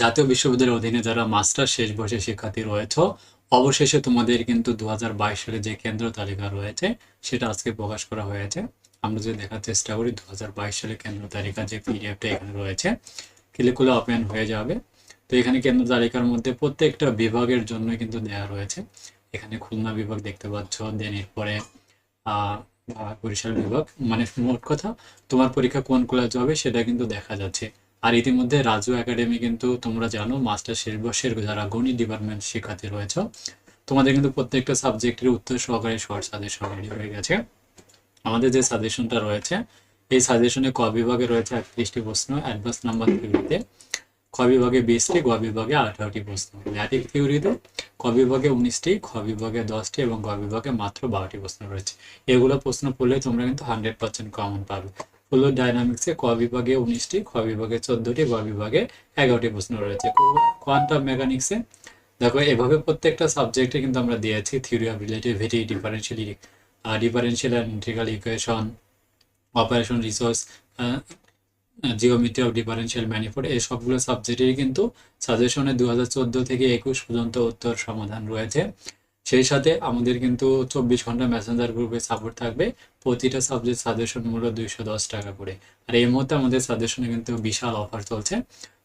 জাতীয় বিশ্ববিদ্যালয়ের অধীনে যারা মাস্টার শেষ বর্ষের শিক্ষার্থী রয়েছে, অবশেষে তোমাদের কিন্তু দু হাজার বাইশ সালে যে কেন্দ্র তালিকা রয়েছে, সেটা আজকে প্রকাশ করা হয়েছে। আমরা যদি দেখার চেষ্টা করি দু হাজার বাইশ সালে কেন্দ্র তালিকা যে পিডিএফটা এখানে রয়েছে ক্লিক করলে ওপেন হয়ে যাবে। তো এখানে কেন্দ্র তালিকার মধ্যে প্রত্যেকটা বিভাগের জন্য কিন্তু দেওয়া রয়েছে। এখানে খুলনা বিভাগ দেখতে পাচ্ছ দেন এরপরে বরিশাল বিভাগ। মানে মোট কথা, তোমার পরীক্ষা কোন কলেজে হবে সেটা কিন্তু দেখা যাচ্ছে। আর ইতিমধ্যে রাজু একাডেমি কিন্তু তোমরা জানো, মাস্টার শেষ বর্ষের যারা গণিত ডিপার্টমেন্ট শিক্ষার্থী রয়েছে, তোমাদের কিন্তু প্রত্যেকটা সাবজেক্টের উত্তর সহকারে শর্ট সাজেশন রেডি হয়ে গেছে। আমাদের যে সাজেশনটা রয়েছে, এই সাজেশনে ক বিভাগে রয়েছে একত্রিশটি প্রশ্ন অ্যাডভান্স নাম্বার থিওরিতে খ বিভাগে বিশটি, গ বিভাগে আঠারোটি প্রশ্ন। ল্যাটিক থিওরিতে ক বিভাগে উনিশটি, খ বিভাগে দশটি এবং গ বিভাগে মাত্র বারোটি প্রশ্ন রয়েছে। এগুলো প্রশ্ন পড়লে তোমরা কিন্তু হান্ড্রেড পার্সেন্ট কমন পাবে। ফ্লুইড ডাইনামিক্সে ক বিভাগে উনিশটি, খ বিভাগে চোদ্দটি, গ বিভাগে এগারোটি প্রশ্ন রয়েছে। কোয়ান্টাম মেকানিক্সে দেখো, এভাবে প্রত্যেকটা সাবজেক্টে কিন্তু আমরা দিয়েছি theory of relativity differential differential and integral equation, operation resource geometry of differential manifold এই সবগুলো সাবজেক্টেরই কিন্তু সাজেশনে দু হাজার চোদ্দ থেকে একুশ পর্যন্ত উত্তর সমাধান রয়েছে। সেই সাথে আমাদের কিন্তু চব্বিশ ঘণ্টা মেসেঞ্জার গ্রুপে সাপোর্ট থাকবে। প্রতিটা সাবজেক্ট সাজেশন মূল্য দুইশো দশ টাকা করে। আর এই মুহূর্তে আমাদের সাজেশনে কিন্তু বিশাল অফার চলছে।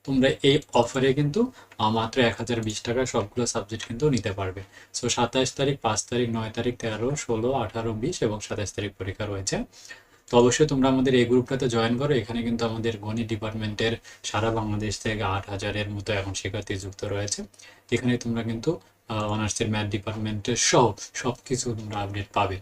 তোমরা এই অফারে কিন্তু মাত্র এক হাজার বিশ টাকা সবগুলো সাবজেক্ট কিন্তু নিতে পারবে। সো সাতাশ তারিখ, পাঁচ তারিখ, নয় তারিখ, তেরো, ষোলো, আঠারো, বিশ এবং সাতাশ তারিখ পরীক্ষা রয়েছে। তো অবশ্যই তোমরা আমাদের এই গ্রুপটাতে জয়েন করো। এখানে কিন্তু আমাদের গণিত ডিপার্টমেন্টের সারা বাংলাদেশ থেকে আট হাজারের মতো এখন শিক্ষার্থী যুক্ত রয়েছে। এখানে তোমরা কিন্তু অনার্সের ম্যাথ ডিপার্টমেন্টের সহ সব কিছু তোমরা আপডেট পাবে।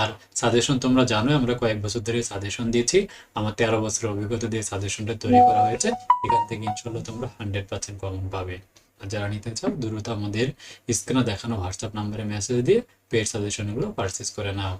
আর সাজেশন তোমরা জানো আমরা কয়েক বছর ধরে সাজেশন দিয়েছি। আমার তেরো বছরের অভিজ্ঞতা দিয়ে সাজেশনটা তৈরি করা হয়েছে। এখান থেকে ইনশাল্লাহ তোমরা হান্ড্রেড পার্সেন্ট কমন পাবে। আর যারা নিতে চাও, দ্রুত আমাদের স্ক্রিনে দেখানো হোয়াটসঅ্যাপ নাম্বারে মেসেজ দিয়ে পেড সাজেশনগুলো পারচেস করে নাও।